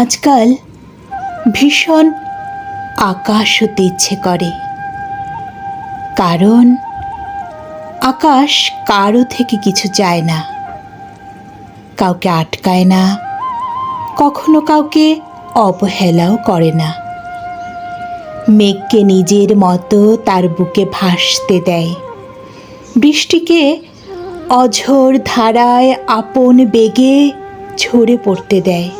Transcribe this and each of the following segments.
আজকাল ভীষণ আকাশ হতে ইচ্ছে করে। কারণ আকাশ কারও থেকে কিছু চায় না। কাউকে আটকায় না, কখনো কাউকে অবহেলাও করে না। মেঘকে নিজের মতো তার বুকে ভাসতে দেয়। বৃষ্টিকে অঝোর ধারায় আপন বেগে ঝরে পড়তে দেয়।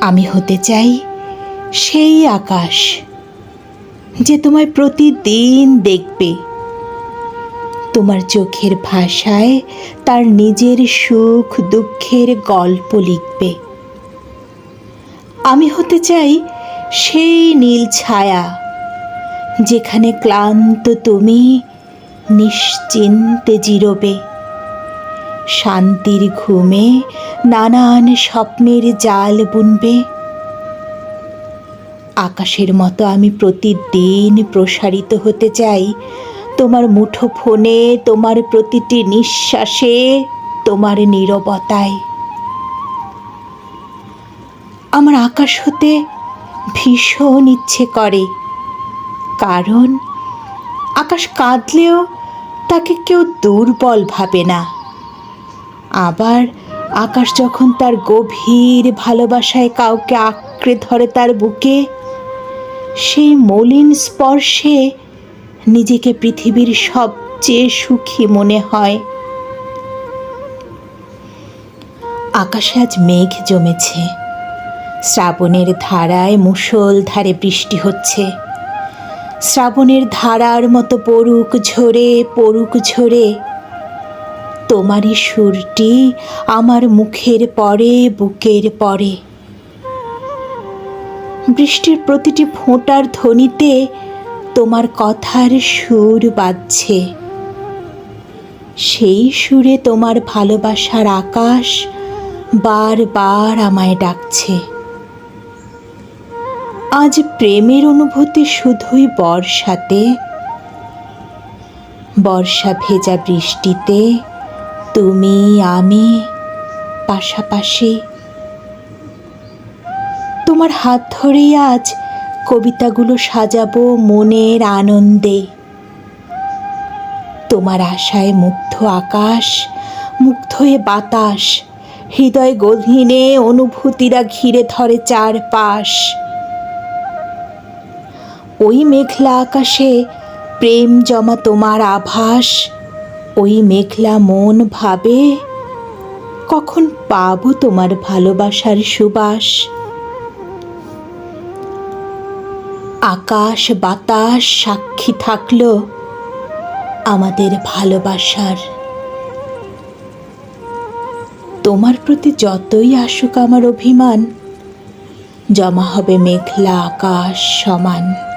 আমি হতে চাই সেই আকাশ যে তোমায় প্রতিদিন দেখবে। তোমার চোখের ভাষায় তার নিজের সুখ দুঃখের গল্প লিখবে। আমি হতে চাই সেই নীল ছায়া যেখানে ক্লান্ত তুমি নিশ্চিন্তে জিরোবে। শান্তির ঘুমে নানান স্বপ্নের জাল বুনবে। আকাশের মতো আমি প্রতিদিন প্রসারিত হতে চাই। তোমার মুঠো ফোনে তোমার প্রতিটি নিঃশ্বাসে, তোমার নীরবতায়। আমার আকাশ হতে ভীষণ ইচ্ছে করে, কারণ আকাশ কাঁদলেও তাকে কেউ দুর্বল ভাবে না। আবার আকাশ যখন তার গভীর ভালোবাসায় কাউকে আঁকড়ে ধরে তার বুকে, সেই মলিন স্পর্শে নিজেকে পৃথিবীর সবচেয়ে সুখী মনে হয়। আকাশে আজ মেঘ জমেছে, শ্রাবণের ধারায় মুষলধারে বৃষ্টি হচ্ছে। শ্রাবণের ধারার মতো পড়ুক ঝরে পড়ুক ঝরে তোমারই সুরটি আমার মুখের পরে, বুকের পরে। বৃষ্টির প্রতিটি ফোঁটার ধ্বনিতে তোমার কথার সুর বাজছে। সেই সুরে তোমার ভালোবাসার আকাশ বারবার আমায় ডাকছে। আজ প্রেমের অনুভূতি শুধুই বর্ষাতে, বর্ষা ভেজা বৃষ্টিতে তুমি, আমি, পাশাপাশি তোমার হাত ধরেই আজ কবিতাগুলো সাজাবো মনের আনন্দে। তোমার আশায় মুগ্ধ আকাশ, মুগ্ধ হয়ে বাতাস, হৃদয় গভীনে অনুভূতিরা ঘিরে ধরে চারপাশ। ওই মেঘলা আকাশে প্রেম জমা তোমার আভাস ওই মেঘলা মন ভাবে, কখন পাবো তোমার ভালোবাসার সুবাস? আকাশ বাতাস সাক্ষী থাকল আমাদের ভালোবাসার। তোমার প্রতি যতই আসুক আমার অভিমান, জমা হবে মেঘলা আকাশ সমান।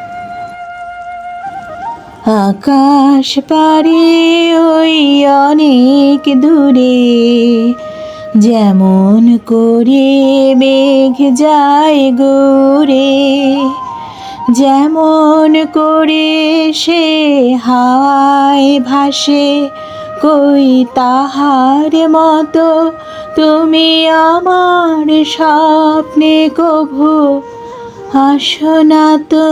আকাশ পারে ওই অনেক দূরে, যেমন করে মেঘ যায় গোরে যেমন করে সে হাওয়ায় ভাসে, কই তাহার মতো তুমি আমার স্বপ্নে কভু, আসো না তো